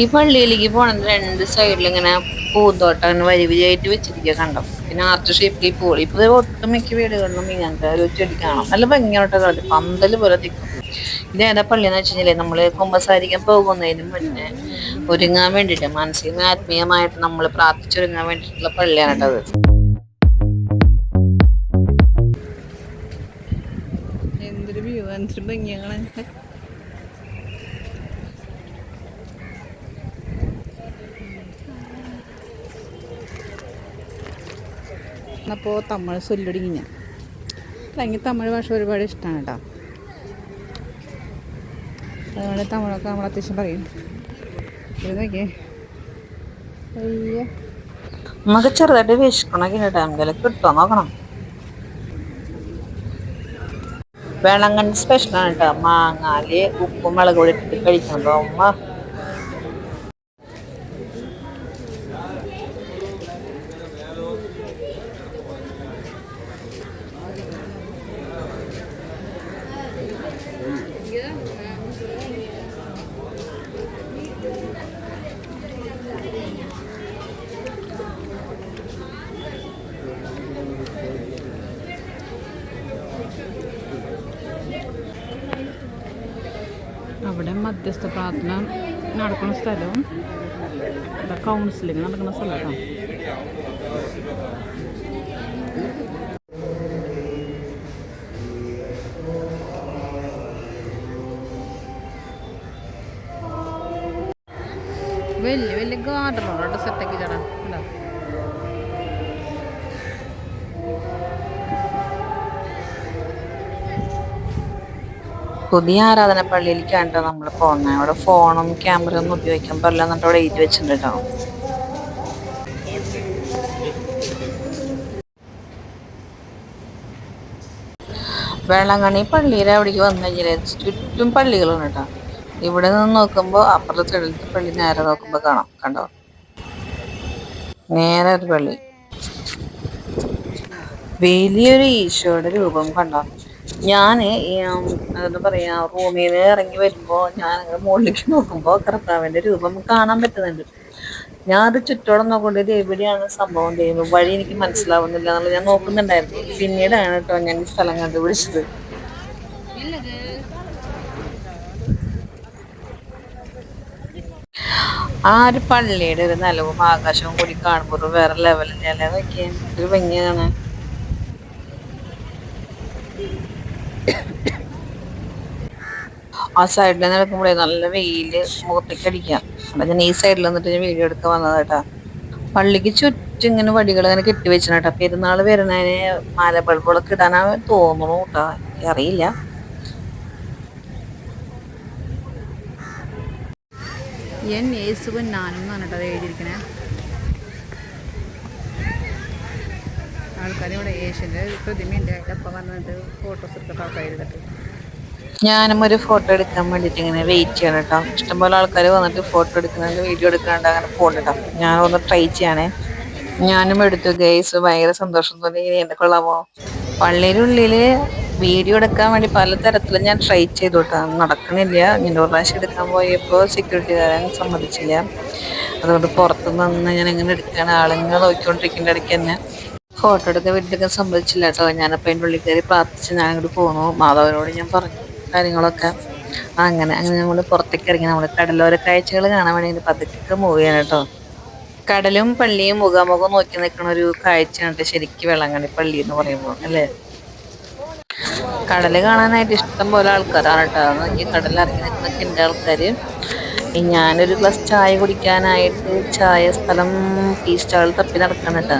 ഈ പള്ളിയിലേക്ക് പോണ രണ്ട് സൈഡിൽ ഇങ്ങനെ പൂന്തോട്ടം വരി വരിയായിട്ട് വെച്ചിരിക്കുക കണ്ടോ? പിന്നെ ആർച്ച് ഷേപ്പിൽ പൂളി ഇപ്പൊ ഒട്ടുമിക്ക വീടുകളിലും ഇങ്ങനത്തെ ഒരു ചെടി കാണാം. നല്ല ഭംഗിയായിട്ട് കളി പന്തൽ പോലെ തിക്കും ഇത് ഏതാ പള്ളി എന്ന് വെച്ച് നമ്മൾ കുമ്പസാരിക്കാൻ പോകുന്നതിന് മുന്നേ ഒരുങ്ങാൻ വേണ്ടിയിട്ട് മാനസികം ആത്മീയമായിട്ട് നമ്മൾ പ്രാർത്ഥിച്ചൊരുങ്ങാൻ വേണ്ടിയിട്ടുള്ള പള്ളിയാണ് കേട്ടത് എന്തൊരു വ്യൂ എന്തൊരു ഭംഗിയാണ്. അപ്പോൾ തമിഴ് ചൊല്ലൊടുങ്ങി ഞാൻ. അല്ലെങ്കിൽ തമിഴ് ഭാഷ ഒരുപാട് ഇഷ്ടമാണ് കേട്ടോ അതുകൊണ്ട് തമിഴൊക്കെ നമ്മൾ അത്യാവശ്യം പറയും. നമുക്ക് ചെറുതായിട്ട് വിശക്കണൊക്കെ കേട്ടോ എന്തെങ്കിലും കിട്ടുമോ നോക്കണം. വേളങ്കണ്ണി സ്പെഷ്യലാണ് കേട്ടോ മാങ്ങാൽ ഉപ്പും മുളക് പൊടി ഇട്ടിട്ട് കഴിക്കുമ്പോൾ അവിടെ മധ്യസ്ഥ പ്രാർത്ഥന നടക്കുന്ന സ്ഥലവും കൗൺസിലിംഗ് നടക്കുന്ന സ്ഥലമാണ് വലിയ വലിയ ഗാർഡനുണ്ട് സെറ്റാക്കി ചേട്ടാ ഉണ്ടോ പുതിയ ആരാധന പള്ളിയിലേക്കാണ് കേട്ടോ നമ്മൾ പോകുന്നത് അവിടെ ഫോണും ക്യാമറ ഒന്നും ഉപയോഗിക്കാൻ പറ്റില്ല എന്നിട്ട് അവിടെ എഴുതി വെച്ചിട്ടുണ്ട് കേട്ടോ വേളാങ്കണ്ണി പള്ളിയുടെ അവിടേക്ക് വന്നു കഴിഞ്ഞാൽ ചുറ്റും പള്ളികളാണ് കേട്ടോ ഇവിടെ നിന്ന് നോക്കുമ്പോൾ അപ്പുറത്തെ സൈഡിലത്തെ പള്ളി നേരെ നോക്കുമ്പോൾ കാണാം. കണ്ടോ? നേരെ ഒരു പള്ളി. വലിയൊരു ഈശോയുടെ രൂപം കണ്ടോ? ഞാൻ എന്താ പറയാ റൂമിൽ നിന്ന് ഇറങ്ങി വരുമ്പോൾ ഞാൻ മുകളിലേക്ക് നോക്കുമ്പോൾ കർത്താവിന്റെ രൂപം കാണാൻ പറ്റുന്നുണ്ട്. ഞാൻ അത് ചുറ്റോടെ നോക്കൊണ്ട് ഇത് എവിടെയാണ് സംഭവം? ചെയ്യുന്നത് വഴി എനിക്ക് മനസ്സിലാവുന്നില്ല എന്നുള്ളത് ഞാൻ നോക്കുന്നുണ്ടായിരുന്നു. പിന്നീടാണ് കേട്ടോ ഞാൻ ഈ സ്ഥലം കണ്ടുപിടിച്ചത്. ആ ഒരു പള്ളിയുടെ ഒരു നിലവും ആകാശവും കൂടി കാണുമ്പോൾ വേറെ ലെവലിൽ ഞാൻ നോക്കിയാൽ ഒരു ഭംഗിയാണ്. ആ സൈഡിൽ നിൽക്കുമ്പോഴേ നല്ല വെയിൽ മുഖത്തേക്ക് അടിക്കാം അപ്പൊ ഞാൻ ഈ സൈഡിൽ നിന്നിട്ട് ഞാൻ വീഡിയോ എടുക്കാൻ വന്നതാട്ടാ പള്ളിക്ക് ചുറ്റും ഇങ്ങനെ വടികൾ ഇങ്ങനെ കെട്ടി വെച്ചിട്ടാ പെരുന്നാൾ വരുന്നതിന് മാല ബൾബുകളൊക്കെ ഇടാനാ തോന്നുന്നു കേട്ടാ അറിയില്ല. എൻ കേട്ടോ ആൾക്കാർ ഇവിടെ യേശുവിന്റെ പ്രതിമയുണ്ട്. അപ്പം വന്നിട്ട് ഫോട്ടോസ് എടുത്തിട്ട് ആൾക്കാർ എഴുതിട്ട്. ഞാനും ഒരു ഫോട്ടോ എടുക്കാൻ വേണ്ടിയിട്ട് ഇങ്ങനെ വെയിറ്റ് ചെയ്യണം കേട്ടോ ഇഷ്ടംപോലെ ആൾക്കാർ വന്നിട്ട് ഫോട്ടോ എടുക്കുന്നുണ്ട് വീഡിയോ എടുക്കുന്നുണ്ട് അങ്ങനെ പോകുന്നുണ്ട് കേട്ടോ ഒന്ന് ട്രൈ ചെയ്യണേ. ഞാനും എടുത്തു ഗൈസ് ഭയങ്കര സന്തോഷം തോന്നി. ഇനി എന്നെ കൊള്ളാമോ? പള്ളിയുടെ ഉള്ളിൽ വീഡിയോ എടുക്കാൻ വേണ്ടി പലതരത്തിൽ ഞാൻ ട്രൈ ചെയ്തു കേട്ടോ നടക്കുന്നില്ല. ഞാൻ ഒരു പ്രാവശ്യം എടുക്കാൻ പോയപ്പോൾ സെക്യൂരിറ്റിക്കാരൻ സമ്മതിച്ചില്ല. അതുകൊണ്ട് പുറത്തു നിന്ന് ഞാൻ എങ്ങനെ എടുക്കുകയാണ് ആളുങ്ങൾ നോക്കിക്കൊണ്ടിരിക്കേണ്ട ഇടയ്ക്ക് തന്നെ. ഫോട്ടോ എടുക്കാൻ വീട്ടിലെടുക്കാൻ സമ്മതിച്ചില്ല കേട്ടോ ഞാനപ്പോൾ അതിന്റെ ഉള്ളിൽ കയറി പ്രാർത്ഥിച്ച് ഞാൻ അങ്ങോട്ട് പോന്നു. മാധവനോട് ഞാൻ പറഞ്ഞു. കാര്യങ്ങളൊക്കെ. അങ്ങനെ അങ്ങനെ നമ്മൾ പുറത്തേക്ക് ഇറങ്ങി നമ്മൾ കടലോര കാഴ്ചകൾ കാണാൻ വേണ്ടി പതുക്കെ മൂവ് ചെയ്യണം കേട്ടോ. കടലും പള്ളിയും മുഖാമുഖം നോക്കി നിൽക്കുന്ന ഒരു കാഴ്ചയാണ് ശരിക്കും വെള്ളങ്ങണി പള്ളി എന്ന് പറയുമ്പോൾ അല്ലേ? കടൽ കാണാനായിട്ട് ഇഷ്ടം പോലെ ആൾക്കാരാണ് കേട്ടോ. നോക്കി കടലിറങ്ങി നിൽക്കുന്ന എന്റെ ആൾക്കാർ ഞാനൊരു ഗ്ലാസ് ചായ കുടിക്കാനായിട്ട് ചായ സ്ഥലം ടീ സ്റ്റാളിൽ തപ്പി നടക്കണം കേട്ടോ.